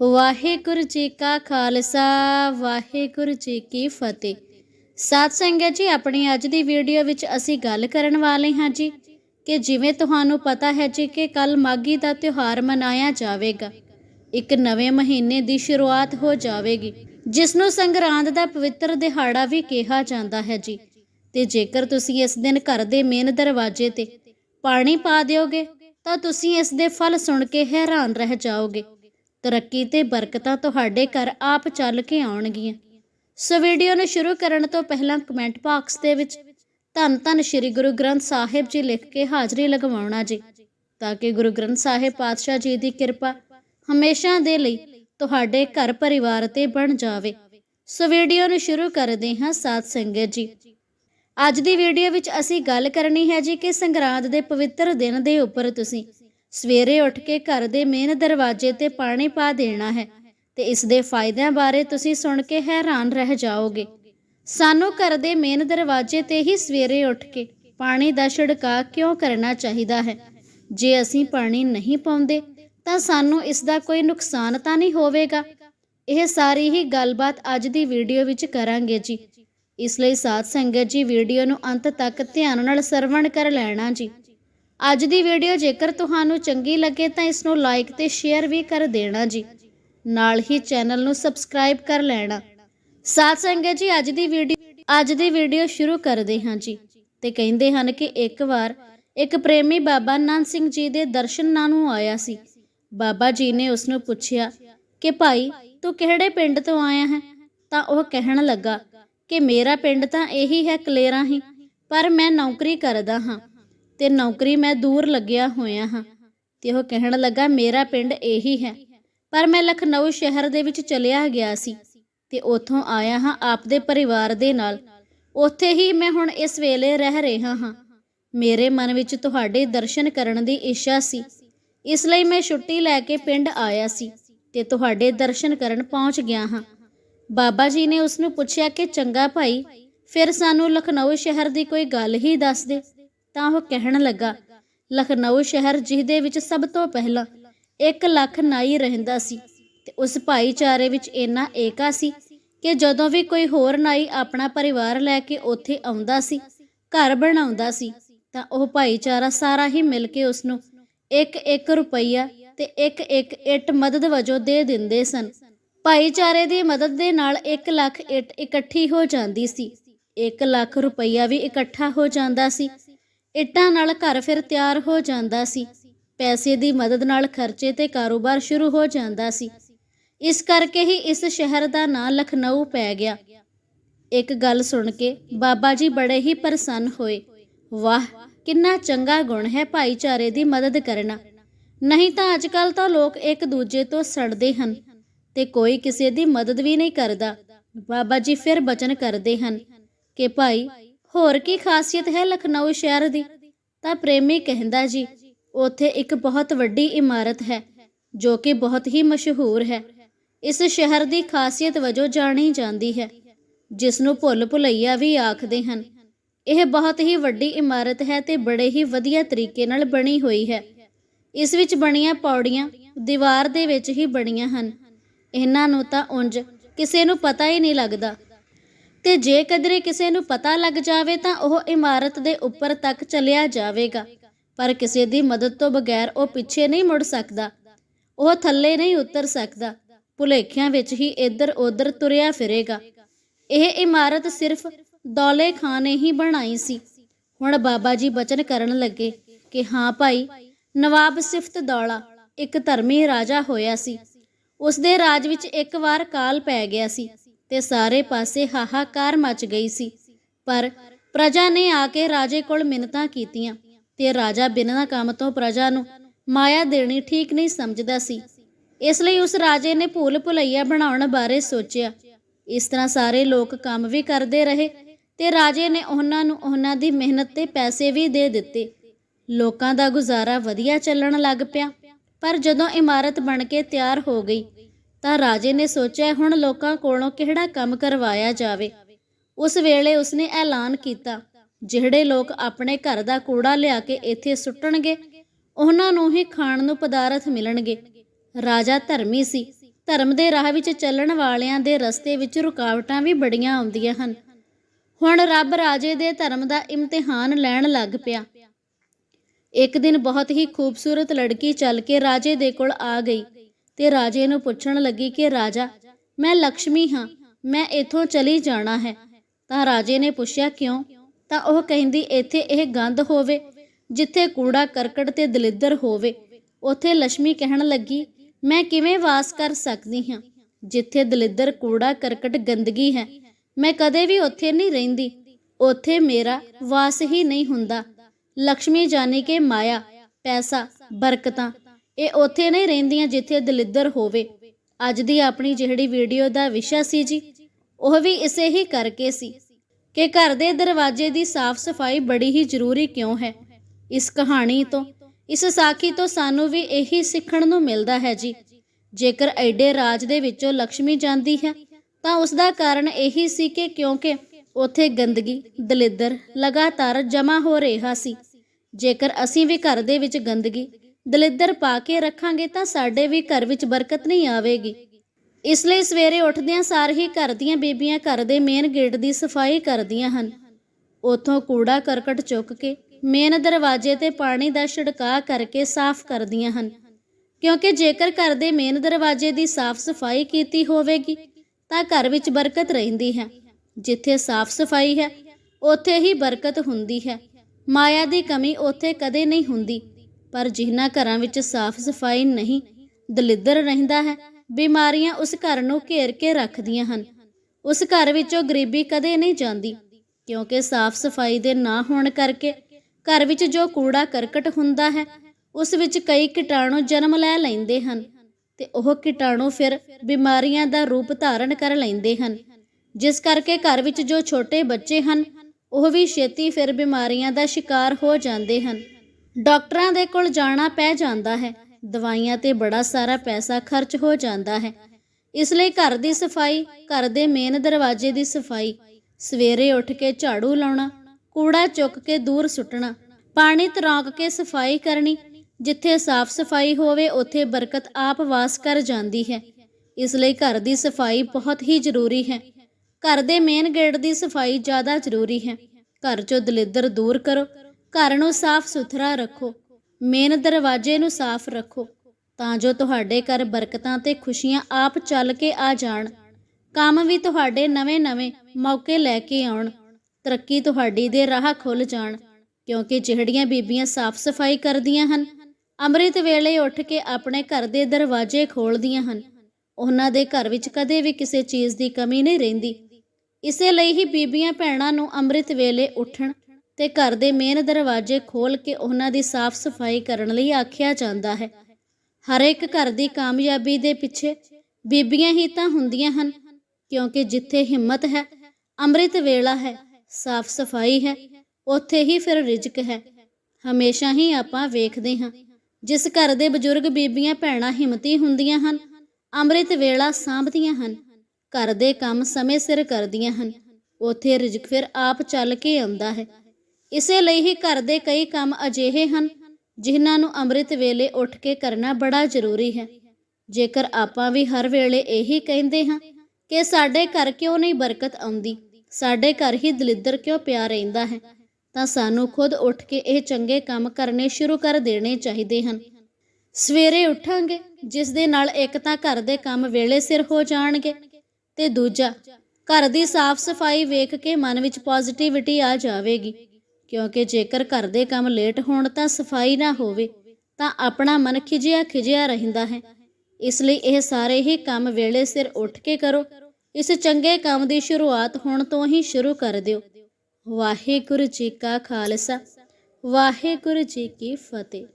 ਵਾਹਿਗੁਰੂ ਜੀ ਕਾ ਖਾਲਸਾ, ਵਾਹਿਗੁਰੂ ਜੀ ਕੀ ਫਤਿਹ। ਸਾਧ ਸੰਗਤ ਜੀ, ਆਪਣੀ ਅੱਜ ਦੀ ਵੀਡੀਓ ਵਿੱਚ ਅਸੀਂ ਗੱਲ ਕਰਨ ਵਾਲੇ ਹਾਂ ਜੀ ਕਿ ਜਿਵੇਂ ਤੁਹਾਨੂੰ ਪਤਾ ਹੈ ਜੀ ਕਿ ਕੱਲ ਮਾਗੀ ਦਾ ਤਿਉਹਾਰ ਮਨਾਇਆ ਜਾਵੇਗਾ। ਇੱਕ ਨਵੇਂ ਮਹੀਨੇ ਦੀ ਸ਼ੁਰੂਆਤ ਹੋ ਜਾਵੇਗੀ, ਜਿਸ ਨੂੰ ਸੰਗਰਾਂਦ ਦਾ ਪਵਿੱਤਰ ਦਿਹਾੜਾ ਵੀ ਕਿਹਾ ਜਾਂਦਾ ਹੈ ਜੀ। ਤੇ ਜੇਕਰ ਤੁਸੀਂ ਇਸ ਦਿਨ ਘਰ ਦੇ ਮੇਨ ਦਰਵਾਜ਼ੇ ਤੇ ਪਾਣੀ ਪਾ ਦਿਓਗੇ, ਤਾਂ ਤੁਸੀਂ ਇਸ ਦੇ ਫਲ ਸੁਣ ਕੇ ਹੈਰਾਨ ਰਹਿ ਜਾਓਗੇ। ਤਰੱਕੀ ਤੇ ਬਰਕਤਾਂ ਤੁਹਾਡੇ ਘਰ ਆਪ ਚੱਲ ਕੇ ਆਉਣਗੀਆਂ। ਸੋ ਵੀਡੀਓ ਨੂੰ ਸ਼ੁਰੂ ਕਰਨ ਤੋਂ ਪਹਿਲਾਂ ਕਮੈਂਟ ਬਾਕਸ ਦੇ ਵਿੱਚ, ਧੰਨ ਧੰਨ ਸ੍ਰੀ ਗੁਰੂ ਗ੍ਰੰਥ ਸਾਹਿਬ ਜੀ ਲਿਖ ਕੇ ਹਾਜ਼ਰੀ ਲਗਵਾਉਣਾ ਜੀ, ਤਾਂ ਕਿ ਗੁਰੂ ਗ੍ਰੰਥ ਸਾਹਿਬ ਪਾਤਸ਼ਾਹ ਜੀ ਦੀ ਕਿਰਪਾ ਹਮੇਸ਼ਾ ਦੇ ਲਈ ਤੁਹਾਡੇ ਘਰ ਪਰਿਵਾਰ ਤੇ ਬਣ ਜਾਵੇ। ਸੋ ਵੀਡੀਓ ਨੂੰ ਸ਼ੁਰੂ ਕਰਦੇ ਹਾਂ ਸਾਧ ਸੰਗਤ ਜੀ। ਅੱਜ ਦੀ ਵੀਡੀਓ ਵਿੱਚ ਅਸੀਂ ਗੱਲ ਕਰਨੀ ਹੈ ਜੀ ਕਿ ਸੰਗਰਾਂਦ ਦੇ ਪਵਿੱਤਰ ਦਿਨ ਦੇ ਉੱਪਰ ਤੁਸੀਂ ਸਵੇਰੇ ਉੱਠ ਕੇ ਘਰ ਦੇ ਮੇਨ ਦਰਵਾਜ਼ੇ ਤੇ ਪਾਣੀ ਪਾ ਦੇਣਾ ਹੈ ਤੇ ਇਸ ਦੇ ਫਾਇਦਿਆਂ ਬਾਰੇ ਤੁਸੀਂ ਸੁਣ ਕੇ ਹੈਰਾਨ ਰਹਿ ਜਾਓਗੇ। ਸਾਨੂੰ ਘਰ ਦੇ ਮੇਨ ਦਰਵਾਜ਼ੇ ਤੇ ਹੀ ਸਵੇਰੇ ਉੱਠ ਕੇ ਪਾਣੀ ਦਾ ਛਿੜਕਾਅ ਕਿਉਂ ਕਰਨਾ ਚਾਹੀਦਾ ਹੈ? ਜੇ ਅਸੀਂ ਪਾਣੀ ਨਹੀਂ ਪਾਉਂਦੇ, ਤਾਂ ਸਾਨੂੰ ਇਸ ਦਾ ਕੋਈ ਨੁਕਸਾਨ ਤਾਂ ਨਹੀਂ ਹੋਵੇਗਾ? ਇਹ ਸਾਰੀ ਹੀ ਗੱਲਬਾਤ ਅੱਜ ਦੀ ਵੀਡੀਓ ਵਿੱਚ ਕਰਾਂਗੇ ਜੀ। ਇਸ ਲਈ ਸਾਥ ਸੰਗਤ ਜੀ, ਵੀਡੀਓ ਨੂੰ ਅੰਤ ਤੱਕ ਧਿਆਨ ਨਾਲ ਸਰਵਣ ਕਰ ਲੈਣਾ ਜੀ। ਅੱਜ ਦੀ ਵੀਡੀਓ ਜੇਕਰ ਤੁਹਾਨੂੰ ਚੰਗੀ ਲੱਗੇ ਤਾਂ ਇਸ ਨੂੰ ਲਾਈਕ ਤੇ ਸ਼ੇਅਰ ਵੀ ਕਰ ਦੇਣਾ ਜੀ। ਨਾਲ ਹੀ ਚੈਨਲ ਨੂੰ ਸਬਸਕ੍ਰਾਈਬ ਕਰ ਲੈਣਾ। ਸਾਧ ਸੰਗਤ ਜੀ, ਅੱਜ ਦੀ ਵੀਡੀਓ ਅੱਜ ਦੀ ਵੀਡੀਓ ਸ਼ੁਰੂ ਕਰਦੇ ਹਾਂ ਜੀ। ਤੇ ਕਹਿੰਦੇ ਹਨ ਕਿ ਇੱਕ ਵਾਰ ਇੱਕ ਪ੍ਰੇਮੀ ਬਾਬਾ ਨੰਦ ਸਿੰਘ ਜੀ ਦੇ ਦਰਸ਼ਨਾਂ ਨੂੰ ਆਇਆ ਸੀ। ਬਾਬਾ ਜੀ ਨੇ ਉਸ ਨੂੰ ਪੁੱਛਿਆ ਕਿ ਭਾਈ, ਤੂੰ ਕਿਹੜੇ ਪਿੰਡ ਤੋਂ ਆਇਆ ਹੈ? ਤਾਂ ਉਹ ਕਹਿਣ ਲੱਗਾ ਕਿ ਮੇਰਾ ਪਿੰਡ ਤਾਂ ਇਹੀ ਹੈ ਕਲੇਰਾ ਹੀ, ਪਰ ਮੈਂ ਨੌਕਰੀ ਕਰਦਾ ਹਾਂ। ਤੇ ਨੌਕਰੀ ਮੈਂ ਦੂਰ ਲੱਗਿਆ ਹੋਇਆ ਹਾਂ ਤੇ ਉਹ ਕਹਿਣ ਲੱਗਾ, ਮੇਰਾ ਪਿੰਡ ਇਹੀ ਹੈ। ਪਰ ਮੈਂ ਲਖਨਊ ਸ਼ਹਿਰ ਦੇ ਵਿੱਚ ਚਲਿਆ ਗਿਆ ਸੀ ਤੇ ਉੱਥੋਂ ਆਇਆ ਹਾਂ ਆਪਦੇ ਪਰਿਵਾਰ ਦੇ ਨਾਲ। ਉੱਥੇ ਹੀ ਮੈਂ ਹੁਣ ਇਸ ਵੇਲੇ ਰਹਿ ਰਿਹਾ ਹਾਂ। ਮੇਰੇ ਮਨ ਵਿੱਚ ਤੁਹਾਡੇ ਦਰਸ਼ਨ ਕਰਨ ਦੀ ਇੱਛਾ ਸੀ। ਇਸ ਲਈ ਮੈਂ ਛੁੱਟੀ ਲੈ ਕੇ ਪਿੰਡ ਆਇਆ ਸੀ ਤੇ ਤੁਹਾਡੇ ਦਰਸ਼ਨ ਕਰਨ ਪਹੁੰਚ ਗਿਆ ਹਾਂ। ਬਾਬਾ ਜੀ ਨੇ ਉਸ ਨੂੰ ਪੁੱਛਿਆ ਕਿ, ਚੰਗਾ ਭਾਈ, ਫਿਰ ਸਾਨੂੰ ਲਖਨਊ ਸ਼ਹਿਰ ਦੀ ਕੋਈ ਗੱਲ ਹੀ ਦੱਸ ਦੇ। ਤਾਂ ਉਹ ਕਹਿਣ ਲੱਗਾ, ਲਖਨਊ ਸ਼ਹਿਰ ਜਿਹਦੇ ਵਿੱਚ ਸਭ ਤੋਂ ਪਹਿਲਾਂ 1 ਲੱਖ ਨਾਈ ਰਹਿੰਦਾ ਸੀ ਤੇ ਉਸ ਭਾਈਚਾਰੇ ਵਿੱਚ ਇੰਨਾ ਏਕਾ ਸੀ ਕਿ ਜਦੋਂ ਵੀ ਕੋਈ ਹੋਰ ਨਾਈ ਆਪਣਾ ਪਰਿਵਾਰ ਲੈ ਕੇ ਉੱਥੇ ਆਉਂਦਾ ਸੀ, ਘਰ ਬਣਾਉਂਦਾ ਸੀ, ਤਾਂ ਉਹ ਭਾਈਚਾਰਾ ਸਾਰਾ ਹੀ ਮਿਲ ਕੇ ਉਸ ਨੂੰ 1-1 ਰੁਪਈਆ ਤੇ 1-1 ਇੱਟ ਮਦਦ ਵਜੋਂ ਦੇ ਦਿੰਦੇ ਸਨ। ਭਾਈਚਾਰੇ ਦੀ ਮਦਦ ਦੇ ਨਾਲ 1 ਲੱਖ ਇੱਟ ਇਕੱਠੀ ਹੋ ਜਾਂਦੀ ਸੀ 1 ਲੱਖ ਰੁਪਈਆ ਵੀ ਇਕੱਠਾ ਹੋ ਜਾਂਦਾ ਸੀ ਇੱਟਾਂ ਨਾਲ ਘਰ ਫਿਰ ਤਿਆਰ ਹੋ ਜਾਂਦਾ ਸੀ। ਪੈਸੇ ਦੀ ਮਦਦ ਨਾਲ ਖਰਚੇ ਤੇ ਕਾਰੋਬਾਰ ਸ਼ੁਰੂ ਹੋ ਜਾਂਦਾ ਸੀ। ਇਸ ਕਰਕੇ ਹੀ ਇਸ ਸ਼ਹਿਰ ਦਾ ਨਾਂ ਲਖਨਊ ਪੈ ਗਿਆ। ਇੱਕ ਗੱਲ ਸੁਣ ਕੇ ਬਾਬਾ ਜੀ ਬੜੇ ਹੀ ਪ੍ਰਸੰਨ ਹੋਏ। ਵਾਹ, ਕਿੰਨਾ ਚੰਗਾ ਗੁਣ ਹੈ ਭਾਈਚਾਰੇ ਦੀ ਮਦਦ ਕਰਨਾ। ਨਹੀਂ ਤਾਂ ਅੱਜਕੱਲ ਤਾਂ ਲੋਕ ਇੱਕ ਦੂਜੇ ਤੋਂ ਸੜਦੇ ਹਨ ਤੇ ਕੋਈ ਕਿਸੇ ਦੀ ਮਦਦ ਵੀ ਨਹੀਂ ਕਰਦਾ। ਬਾਬਾ ਜੀ ਫਿਰ ਬਚਨ ਕਰਦੇ ਹਨ ਕਿ ਭਾਈ ਹੋਰ ਕੀ ਖਾਸੀਅਤ ਹੈ ਲਖਨਊ ਸ਼ਹਿਰ ਦੀ? ਤਾਂ ਪ੍ਰੇਮੀ ਕਹਿੰਦਾ ਜੀ, ਉੱਥੇ ਇੱਕ ਬਹੁਤ ਵੱਡੀ ਇਮਾਰਤ ਹੈ, ਜੋ ਕਿ ਬਹੁਤ ਹੀ ਮਸ਼ਹੂਰ ਹੈ। ਇਸ ਸ਼ਹਿਰ ਦੀ ਖਾਸੀਅਤ ਵਜੋਂ ਜਾਣੀ ਜਾਂਦੀ ਹੈ, ਜਿਸ ਨੂੰ ਭੁੱਲ ਭੁਲਈਆ ਵੀ ਆਖਦੇ ਹਨ। ਇਹ ਬਹੁਤ ਹੀ ਵੱਡੀ ਇਮਾਰਤ ਹੈ ਤੇ ਬੜੇ ਹੀ ਵਧੀਆ ਤਰੀਕੇ ਨਾਲ ਬਣੀ ਹੋਈ ਹੈ। ਇਸ ਵਿੱਚ ਬਣੀਆਂ ਪੌੜੀਆਂ ਦੀਵਾਰ ਦੇ ਵਿੱਚ ਹੀ ਬਣੀਆਂ ਹਨ। ਇਹਨਾਂ ਨੂੰ ਤਾਂ ਉਂਝ ਕਿਸੇ ਨੂੰ ਪਤਾ ਹੀ ਨਹੀਂ ਲੱਗਦਾ ਤੇ ਜੇ ਕਦਰੇ ਕਿਸੇ ਨੂੰ ਪਤਾ ਲੱਗ ਜਾਵੇ ਤਾਂ ਉਹ ਇਮਾਰਤ ਦੇ ਉੱਪਰ ਤੱਕ ਚਲਿਆ ਜਾਵੇਗਾ। ਪਰ ਕਿਸੇ ਦੀ ਮਦਦ ਤੋਂ ਬਗੈਰ ਉਹ ਪਿੱਛੇ ਨਹੀਂ ਮੁੜ ਸਕਦਾ। ਉਹ ਥੱਲੇ ਨਹੀਂ ਉਤਰ ਸਕਦਾ। ਭੁਲੇਖਿਆਂ ਵਿੱਚ ਹੀ ਇੱਧਰ ਉੱਧਰ ਤੁਰਿਆ ਫਿਰੇਗਾ। ਇਹ ਇਮਾਰਤ ਸਿਰਫ ਦੌਲੇ ਖਾਂ ਨੇ ਹੀ ਬਣਾਈ ਸੀ। ਹੁਣ ਬਾਬਾ ਜੀ ਬਚਨ ਕਰਨ ਲੱਗੇ ਕਿ ਹਾਂ ਭਾਈ, ਨਵਾਬ ਸਿਫਤ ਦੌਲਾ ਇੱਕ ਧਰਮੀ ਰਾਜਾ ਹੋਇਆ ਸੀ। ਉਸ ਦੇ ਰਾਜ ਵਿੱਚ ਇੱਕ ਵਾਰ ਕਾਲ ਪੈ ਗਿਆ ਸੀ। ਤੇ ਸਾਰੇ ਪਾਸੇ ਹਾਹਾਕਾਰ ਮਚ ਗਈ ਸੀ। ਪਰ ਪ੍ਰਜਾ ਨੇ ਆ ਕੇ ਰਾਜੇ ਕੋਲ ਮਿੰਨਤਾਂ ਕੀਤੀਆਂ ਤੇ ਰਾਜਾ ਬਿਨਾਂ ਕੰਮ ਤੋਂ ਪ੍ਰਜਾ ਨੂੰ ਮਾਇਆ ਦੇਣੀ ਠੀਕ ਨਹੀਂ ਸਮਝਦਾ ਸੀ। ਇਸ ਲਈ ਉਸ ਰਾਜੇ ਨੇ ਭੂਲ ਭੁਲਈਆ ਬਣਾਉਣ ਬਾਰੇ ਸੋਚਿਆ। ਇਸ ਤਰ੍ਹਾਂ ਸਾਰੇ ਲੋਕ ਕੰਮ ਵੀ ਕਰਦੇ ਰਹੇ ਤੇ ਰਾਜੇ ਨੇ ਉਹਨਾਂ ਨੂੰ ਉਹਨਾਂ ਦੀ ਮਿਹਨਤ ਤੇ ਪੈਸੇ ਵੀ ਦੇ ਦਿੱਤੇ। ਲੋਕਾਂ ਦਾ ਗੁਜ਼ਾਰਾ ਵਧੀਆ ਚੱਲਣ ਲੱਗ ਪਿਆ, ਪਰ ਜਦੋਂ ਇਮਾਰਤ ਬਣ ਕੇ ਤਿਆਰ ਹੋ ਗਈ ਤਾਂ ਰਾਜੇ ਨੇ ਸੋਚਿਆ, ਹੁਣ ਲੋਕਾਂ ਕੋਲੋਂ ਕਿਹੜਾ ਕੰਮ ਕਰਵਾਇਆ ਜਾਵੇ? ਉਸ ਵੇਲੇ ਉਸਨੇ ਐਲਾਨ ਕੀਤਾ, ਜਿਹੜੇ ਲੋਕ ਆਪਣੇ ਘਰ ਦਾ ਕੂੜਾ ਲਿਆ ਕੇ ਇੱਥੇ ਸੁੱਟਣਗੇ, ਉਹਨਾਂ ਨੂੰ ਹੀ ਖਾਣ ਨੂੰ ਪਦਾਰਥ ਮਿਲਣਗੇ। ਰਾਜਾ ਧਰਮੀ ਸੀ। ਧਰਮ ਦੇ ਰਾਹ ਵਿੱਚ ਚੱਲਣ ਵਾਲਿਆਂ ਦੇ ਰਸਤੇ ਵਿੱਚ ਰੁਕਾਵਟਾਂ ਵੀ ਬੜੀਆਂ ਆਉਂਦੀਆਂ ਹਨ। ਹੁਣ ਰੱਬ ਰਾਜੇ ਦੇ ਧਰਮ ਦਾ ਇਮਤਿਹਾਨ ਲੈਣ ਲੱਗ ਪਿਆ। ਇੱਕ ਦਿਨ ਬਹੁਤ ਹੀ ਖੂਬਸੂਰਤ ਲੜਕੀ ਚੱਲ ਕੇ ਰਾਜੇ ਦੇ ਕੋਲ ਆ ਗਈ। ਤੇ ਰਾਜੇ ਨੂੰ ਪੁੱਛਣ ਲੱਗੀ ਕਿ, ਰਾਜਾ, ਮੈਂ ਲక్ష్ਮੀ ਹਾਂ, ਮੈਂ ਇੱਥੋਂ ਚਲੀ ਜਾਣਾ ਹੈ। ਤਾਂ ਰਾਜੇ ਨੇ ਪੁੱਛਿਆ, ਕਿਉਂ? ਤਾਂ ਉਹ ਕਹਿੰਦੀ, ਇੱਥੇ ਇਹ ਗੰਦ ਹੋਵੇ, ਜਿੱਥੇ ਕੂੜਾ, ਕਰਕਟ ਤੇ ਦਲਿੱਦਰ ਹੋਵੇ, ਉੱਥੇ ਲక్ష్ਮੀ ਕਹਿਣ ਲੱਗੀ, ਮੈਂ ਕਿਵੇਂ ਵਾਸ ਕਰ ਸਕਦੀ ਹਾਂ? ਜਿੱਥੇ ਦਲਿੱਦਰ, ਕੂੜਾ, ਕਰਕਟ, ਗੰਦਗੀ ਹੈ, ਮੈਂ ਕਦੇ ਵੀ ਉੱਥੇ ਨਹੀਂ ਰਹਿੰਦੀ। ਉੱਥੇ ਮੇਰਾ ਵਾਸ ਹੀ ਨਹੀਂ ਹੁੰਦਾ। ਲక్ష్ਮੀ ਜਾਣੇ ਕੇ ਮਾਇਆ, ਪੈਸਾ, ਬਰਕਤਾਂ ਇਹ ਉੱਥੇ ਨਹੀਂ ਰਹਿੰਦੀਆਂ ਜਿੱਥੇ ਦਲਿੱਦਰ ਹੋਵੇ। ਅੱਜ ਦੀ ਆਪਣੀ ਜਿਹੜੀ ਵੀਡੀਓ ਦਾ ਵਿਸ਼ਾ ਸੀ ਜੀ, ਉਹ ਵੀ ਇਸੇ ਹੀ ਕਰਕੇ ਸੀ ਕਿ ਘਰ ਦੇ ਦਰਵਾਜ਼ੇ ਦੀ ਸਾਫ਼ ਸਫ਼ਾਈ ਬੜੀ ਹੀ ਜ਼ਰੂਰੀ ਕਿਉਂ ਹੈ? ਇਸ ਕਹਾਣੀ ਤੋਂ, ਇਸ ਸਾਖੀ ਤੋਂ ਸਾਨੂੰ ਵੀ ਇਹੀ ਸਿੱਖਣ ਨੂੰ ਮਿਲਦਾ ਹੈ ਜੀ। ਜੇਕਰ ਐਡੇ ਰਾਜ ਦੇ ਵਿੱਚੋਂ ਲక్ష్ਮੀ ਜਾਂਦੀ ਹੈ, ਤਾਂ ਉਸ ਦਾ ਕਾਰਨ ਇਹੀ ਸੀ ਕਿ ਕਿਉਂਕਿ ਉੱਥੇ ਗੰਦਗੀ, ਦਲਿੱਦਰ ਲਗਾਤਾਰ ਜਮ੍ਹਾਂ ਹੋ ਰਿਹਾ ਸੀ। ਜੇਕਰ ਅਸੀਂ ਵੀ ਘਰ ਦੇ ਵਿੱਚ ਗੰਦਗੀ ਦਲਿੱਦਰ ਪਾ ਕੇ ਰੱਖਾਂਗੇ ਤਾਂ ਸਾਡੇ ਵੀ ਘਰ ਵਿੱਚ ਬਰਕਤ ਨਹੀਂ ਆਵੇਗੀ। ਇਸ ਲਈ ਸਵੇਰੇ ਉੱਠਦਿਆਂ ਸਾਰ ਹੀ ਘਰ ਦੀਆਂ ਬੀਬੀਆਂ ਘਰ ਦੇ ਮੇਨ ਗੇਟ ਦੀ ਸਫ਼ਾਈ ਕਰਦੀਆਂ ਹਨ। ਉਥੋਂ ਕੂੜਾ ਕਰਕਟ ਚੁੱਕ ਕੇ ਮੇਨ ਦਰਵਾਜ਼ੇ ਤੇ ਪਾਣੀ ਦਾ ਛਿੜਕਾਅ ਕਰਕੇ ਸਾਫ਼ ਕਰਦੀਆਂ ਹਨ। ਕਿਉਂਕਿ ਜੇਕਰ ਘਰ ਦੇ ਮੇਨ ਦਰਵਾਜ਼ੇ ਦੀ ਸਾਫ਼ ਸਫ਼ਾਈ ਕੀਤੀ ਹੋਵੇਗੀ, ਤਾਂ ਘਰ ਵਿੱਚ ਬਰਕਤ ਰਹਿੰਦੀ ਹੈ। ਜਿੱਥੇ ਸਾਫ਼ ਸਫ਼ਾਈ ਹੈ, ਉੱਥੇ ਹੀ ਬਰਕਤ ਹੁੰਦੀ ਹੈ। ਮਾਇਆ ਦੀ ਕਮੀ ਉੱਥੇ ਕਦੇ ਨਹੀਂ ਹੁੰਦੀ। ਪਰ ਜਿਨ੍ਹਾਂ ਘਰਾਂ ਵਿੱਚ ਸਾਫ਼ ਸਫ਼ਾਈ ਨਹੀਂ, ਦਲਿੱਦਰ ਰਹਿੰਦਾ ਹੈ, ਬਿਮਾਰੀਆਂ ਉਸ ਘਰ ਨੂੰ ਘੇਰ ਕੇ ਰੱਖਦੀਆਂ ਹਨ। ਉਸ ਘਰ ਵਿੱਚੋਂ ਗਰੀਬੀ ਕਦੇ ਨਹੀਂ ਜਾਂਦੀ, ਕਿਉਂਕਿ ਸਾਫ਼ ਸਫ਼ਾਈ ਦੇ ਨਾ ਹੋਣ ਕਰਕੇ ਘਰ ਵਿੱਚ ਜੋ ਕੂੜਾ ਕਰਕਟ ਹੁੰਦਾ ਹੈ, ਉਸ ਵਿੱਚ ਕਈ ਕੀਟਾਣੂ ਜਨਮ ਲੈ ਲੈਂਦੇ ਹਨ ਤੇ ਉਹ ਕੀਟਾਣੂ ਫਿਰ ਬਿਮਾਰੀਆਂ ਦਾ ਰੂਪ ਧਾਰਨ ਕਰ ਲੈਂਦੇ ਹਨ। ਜਿਸ ਕਰਕੇ ਘਰ ਵਿੱਚ ਜੋ ਛੋਟੇ ਬੱਚੇ ਹਨ, ਉਹ ਵੀ ਛੇਤੀ ਫਿਰ ਬਿਮਾਰੀਆਂ ਦਾ ਸ਼ਿਕਾਰ ਹੋ ਜਾਂਦੇ ਹਨ। ਡਾਕਟਰਾਂ ਦੇ ਕੋਲ ਜਾਣਾ ਪੈ ਜਾਂਦਾ ਹੈ। ਦਵਾਈਆਂ ਤੇ ਬੜਾ ਸਾਰਾ ਪੈਸਾ ਖਰਚ ਹੋ ਜਾਂਦਾ ਹੈ। ਇਸ ਲਈ ਘਰ ਦੀ ਸਫ਼ਾਈ, ਘਰ ਦੇ ਮੇਨ ਦਰਵਾਜ਼ੇ ਦੀ ਸਫ਼ਾਈ, ਸਵੇਰੇ ਉੱਠ ਕੇ ਝਾੜੂ ਲਾਉਣਾ, ਕੂੜਾ ਚੁੱਕ ਕੇ ਦੂਰ ਸੁੱਟਣਾ, ਪਾਣੀ ਤਰੌਂਕ ਕੇ ਸਫ਼ਾਈ ਕਰਨੀ, ਜਿੱਥੇ ਸਾਫ਼ ਸਫ਼ਾਈ ਹੋਵੇ ਉੱਥੇ ਬਰਕਤ ਆਪ ਵਾਸ ਕਰ ਜਾਂਦੀ ਹੈ। ਇਸ ਲਈ ਘਰ ਦੀ ਸਫ਼ਾਈ ਬਹੁਤ ਹੀ ਜ਼ਰੂਰੀ ਹੈ। ਘਰ ਦੇ ਮੇਨ ਗੇਟ ਦੀ ਸਫ਼ਾਈ ਜ਼ਿਆਦਾ ਜ਼ਰੂਰੀ ਹੈ। ਘਰ ਚੋਂ ਦਲਿੱਦਰ ਦੂਰ ਕਰੋ। ਘਰ ਨੂੰ ਸਾਫ਼ ਸੁਥਰਾ ਰੱਖੋ, ਮੇਨ ਦਰਵਾਜ਼ੇ ਨੂੰ ਸਾਫ਼ ਰੱਖੋ, ਤਾਂ ਜੋ ਤੁਹਾਡੇ ਘਰ ਬਰਕਤਾਂ ਤੇ ਖੁਸ਼ੀਆਂ ਆਪ ਚੱਲ ਕੇ ਆ ਜਾਣ। ਕੰਮ ਵੀ ਤੁਹਾਡੇ ਨਵੇਂ-ਨਵੇਂ ਮੌਕੇ ਲੈ ਕੇ ਆਉਣ। ਤਰੱਕੀ ਤੁਹਾਡੀ ਦੇ ਰਾਹ ਖੁੱਲ ਜਾਣ, ਕਿਉਂਕਿ ਜਿਹੜੀਆਂ ਬੀਬੀਆਂ ਸਾਫ਼ ਸਫ਼ਾਈ ਕਰਦੀਆਂ ਹਨ, ਅੰਮ੍ਰਿਤ ਵੇਲੇ ਉੱਠ ਕੇ ਆਪਣੇ ਘਰ ਦੇ ਦਰਵਾਜ਼ੇ ਖੋਲਦੀਆਂ ਹਨ। ਉਹਨਾਂ ਦੇ ਘਰ ਵਿੱਚ ਕਦੇ ਵੀ ਕਿਸੇ ਚੀਜ਼ ਦੀ ਕਮੀ ਨਹੀਂ ਰਹਿੰਦੀ। ਇਸੇ ਲਈ ਹੀ ਬੀਬੀਆਂ ਭੈਣਾਂ ਨੂੰ ਅੰਮ੍ਰਿਤ ਵੇਲੇ ਉੱਠਣ ਤੇ ਘਰ ਦੇ ਮੇਨ ਦਰਵਾਜ਼ੇ ਖੋਲ ਕੇ ਉਹਨਾਂ ਦੀ ਸਾਫ਼ ਸਫ਼ਾਈ ਕਰਨ ਲਈ ਆਖਿਆ ਜਾਂਦਾ ਹੈ। ਹਰ ਇੱਕ ਘਰ ਦੀ ਕਾਮਯਾਬੀ ਦੇ ਪਿੱਛੇ ਬੀਬੀਆਂ ਹੀ ਤਾਂ ਹੁੰਦੀਆਂ ਹਨ, ਕਿਉਂਕਿ ਜਿੱਥੇ ਹਿੰਮਤ ਹੈ, ਅੰਮ੍ਰਿਤ ਵੇਲਾ ਹੈ, ਸਾਫ਼ ਸਫ਼ਾਈ ਹੈ, ਉੱਥੇ ਹੀ ਫਿਰ ਰਿਜ਼ਕ ਹੈ। ਹਮੇਸ਼ਾ ਹੀ ਆਪਾਂ ਵੇਖਦੇ ਹਾਂ, ਜਿਸ ਘਰ ਦੇ ਬਜ਼ੁਰਗ ਬੀਬੀਆਂ ਭੈਣਾਂ ਹਿੰਮਤੀ ਹੁੰਦੀਆਂ ਹਨ, ਅੰਮ੍ਰਿਤ ਵੇਲਾ ਸਾਂਭਦੀਆਂ ਹਨ, ਘਰ ਦੇ ਕੰਮ ਸਮੇਂ ਸਿਰ ਕਰਦੀਆਂ ਹਨ, ਉੱਥੇ ਰਿਜ਼ਕ ਫਿਰ ਆਪ ਚੱਲ ਕੇ ਆਉਂਦਾ ਹੈ। ਇਸੇ ਲਈ ਹੀ ਘਰ ਦੇ ਕਈ ਕੰਮ ਅਜਿਹੇ ਹਨ, ਜਿਨ੍ਹਾਂ ਨੂੰ ਅੰਮ੍ਰਿਤ ਵੇਲੇ ਉੱਠ ਕੇ ਕਰਨਾ ਬੜਾ ਜ਼ਰੂਰੀ ਹੈ। ਜੇਕਰ ਆਪਾਂ ਵੀ ਹਰ ਵੇਲੇ ਇਹੀ ਕਹਿੰਦੇ ਹਾਂ ਕਿ ਸਾਡੇ ਘਰ ਕਿਉਂ ਨਹੀਂ ਬਰਕਤ ਆਉਂਦੀ, ਸਾਡੇ ਘਰ ਹੀ ਦਲਿੱਦਰ ਕਿਉਂ ਪਿਆ ਰਹਿੰਦਾ ਹੈ, ਤਾਂ ਸਾਨੂੰ ਖੁਦ ਉੱਠ ਕੇ ਇਹ ਚੰਗੇ ਕੰਮ ਕਰਨੇ ਸ਼ੁਰੂ ਕਰ ਦੇਣੇ ਚਾਹੀਦੇ ਹਨ। ਸਵੇਰੇ ਉੱਠਾਂਗੇ, ਜਿਸ ਦੇ ਨਾਲ ਇੱਕ ਤਾਂ ਘਰ ਦੇ ਕੰਮ ਵੇਲੇ ਸਿਰ ਹੋ ਜਾਣਗੇ, ਤੇ ਦੂਜਾ ਘਰ ਦੀ ਸਾਫ਼ ਸਫ਼ਾਈ ਵੇਖ ਕੇ ਮਨ ਵਿੱਚ ਪੋਜ਼ਿਟਿਵਿਟੀ ਆ ਜਾਵੇਗੀ। ਕਿਉਂਕਿ ਜੇਕਰ ਘਰ ਦੇ ਕੰਮ ਲੇਟ ਹੋਣ ਤਾਂ ਸਫ਼ਾਈ ਨਾ ਹੋਵੇ, ਤਾਂ ਆਪਣਾ ਮਨ ਖਿਜਿਆ ਖਿਜਿਆ ਰਹਿੰਦਾ ਹੈ। ਇਸ ਲਈ ਇਹ ਸਾਰੇ ਹੀ ਕੰਮ ਵੇਲੇ ਸਿਰ ਉੱਠ ਕੇ ਕਰੋ। ਇਸ ਚੰਗੇ ਕੰਮ ਦੀ ਸ਼ੁਰੂਆਤ ਹੁਣ ਤੋਂ ਹੀ ਸ਼ੁਰੂ ਕਰ ਦਿਓ। ਵਾਹਿਗੁਰੂ ਜੀ ਕਾ ਖਾਲਸਾ, ਵਾਹਿਗੁਰੂ ਜੀ ਕੀ ਫਤਿਹ।